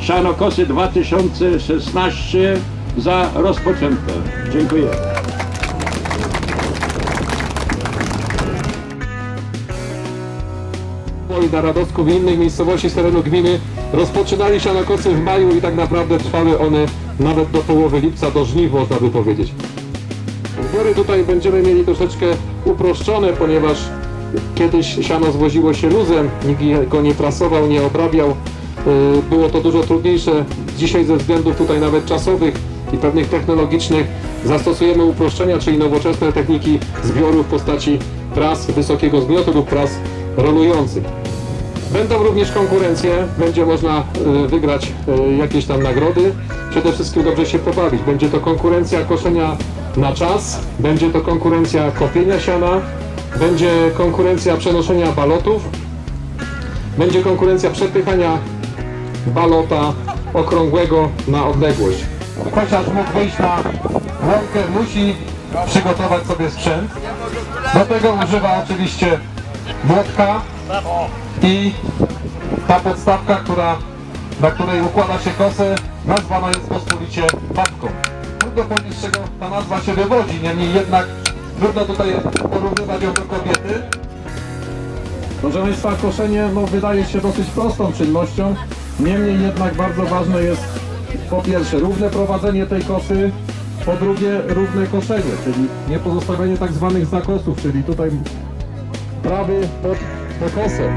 Sianokosy 2016 za rozpoczęte. Dziękuję. i na Radosku w innych miejscowości z terenu gminy rozpoczynali sianokosy w maju i tak naprawdę trwały one nawet do połowy lipca, do żniw można by powiedzieć. Zbiory tutaj będziemy mieli troszeczkę uproszczone, ponieważ kiedyś siano zwoziło się luzem, nikt go nie prasował, nie obrabiał. Yy, Było to dużo trudniejsze. Dzisiaj ze względów tutaj nawet czasowych i pewnych technologicznych zastosujemy uproszczenia, czyli nowoczesne techniki zbioru w postaci pras wysokiego zmiotu lub pras rolujących. Będą również konkurencje, będzie można y, wygrać y, jakieś tam nagrody. Przede wszystkim dobrze się pobawić. Będzie to konkurencja koszenia na czas, będzie to konkurencja kopienia siana, będzie konkurencja przenoszenia balotów, będzie konkurencja przepychania balota okrągłego na odległość. Chociaż mógł wyjść na łąkę, musi przygotować sobie sprzęt. Do tego używa oczywiście młotka i ta podstawka, która, na której układa się kosę, nazwana jest pospolicie babką. Trudno powiedzieć, z czego ta nazwa się wywodzi, niemniej jednak trudno tutaj porównywać ją do kobiety. Proszę Państwa, koszenie no, wydaje się dosyć prostą czynnością, niemniej jednak bardzo ważne jest po pierwsze równe prowadzenie tej kosy, po drugie równe koszenie, czyli nie pozostawienie tak zwanych zakosów, czyli tutaj prawy pod, po kosę.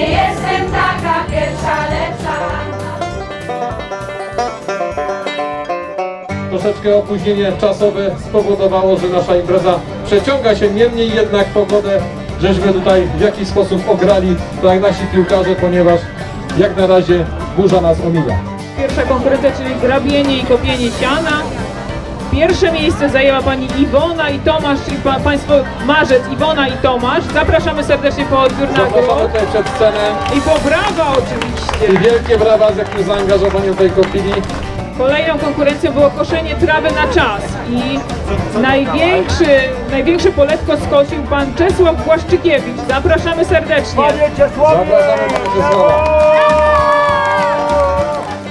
Troszeczkę opóźnienie czasowe spowodowało, że nasza impreza przeciąga się, niemniej jednak pogodę żeśmy tutaj w jakiś sposób ograli, tak nasi piłkarze, ponieważ jak na razie burza nas omija. pierwsza konkurencja, czyli grabienie i kopienie siana. Pierwsze miejsce zajęła pani Iwona i Tomasz, czyli pa, państwo Marzec, Iwona i Tomasz. Zapraszamy serdecznie po odbiór Zapraszamy nagród. tutaj przed scenę I po brawa oczywiście. i wielkie brawa z jakim zaangażowaniem tej kopili. Kolejną konkurencją było koszenie trawy na czas i największy, największe poletko skosił pan Czesław Błaszczykiewicz. Zapraszamy serdecznie. Zapraszamy pana Czesława.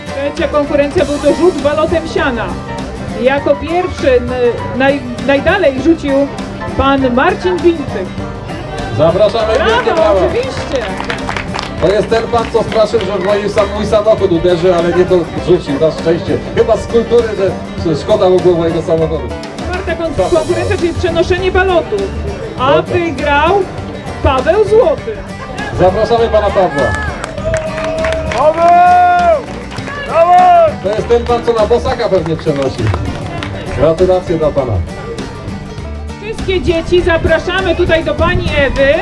Trzecia konkurencja był to rzut balotem siana. Jako pierwszy naj, najdalej rzucił pan Marcin Wintyk. Zapraszamy Brawo, oczywiście. To jest ten pan, co straszył, że mój, sam, mój samochód uderzy, ale nie to rzucił, na szczęście. Chyba z kultury, że że szkoda mu było mojego samochodu. Czwarta kon- konkurencja, czyli przenoszenie balotu. A wygrał Paweł Złoty. Zapraszamy pana Pawła. To jest ten pan, co na bosaka pewnie przenosi. Gratulacje dla pana. Wszystkie dzieci zapraszamy tutaj do pani Ewy.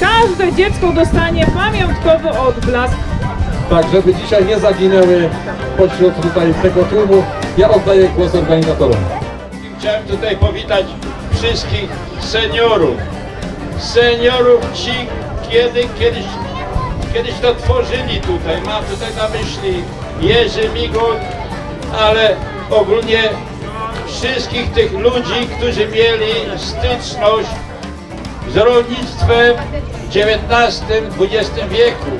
Każde dziecko dostanie pamiątkowy odblask. Tak, żeby dzisiaj nie zaginęły pośród tutaj tego tłumu, ja oddaję głos organizatorom. Chciałem tutaj powitać wszystkich seniorów. Seniorów ci, kiedy kiedyś, kiedyś to tworzyli tutaj. Mam tutaj na myśli Jerzy Migut, ale ogólnie wszystkich tych ludzi, którzy mieli styczność z rolnictwem w XIX-XX wieku.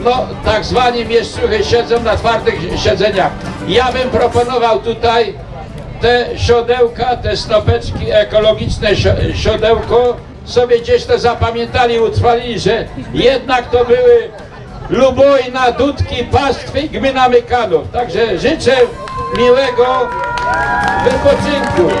No, tak zwani mieszczuchy siedzą na twardych siedzeniach. Ja bym proponował tutaj te siodełka, te snopeczki ekologiczne sio- siodełko sobie gdzieś to zapamiętali, utrwalili, że jednak to były Lubojna, Dudki, Pastwy gmina Mykanów. Także życzę miłego wypoczynku.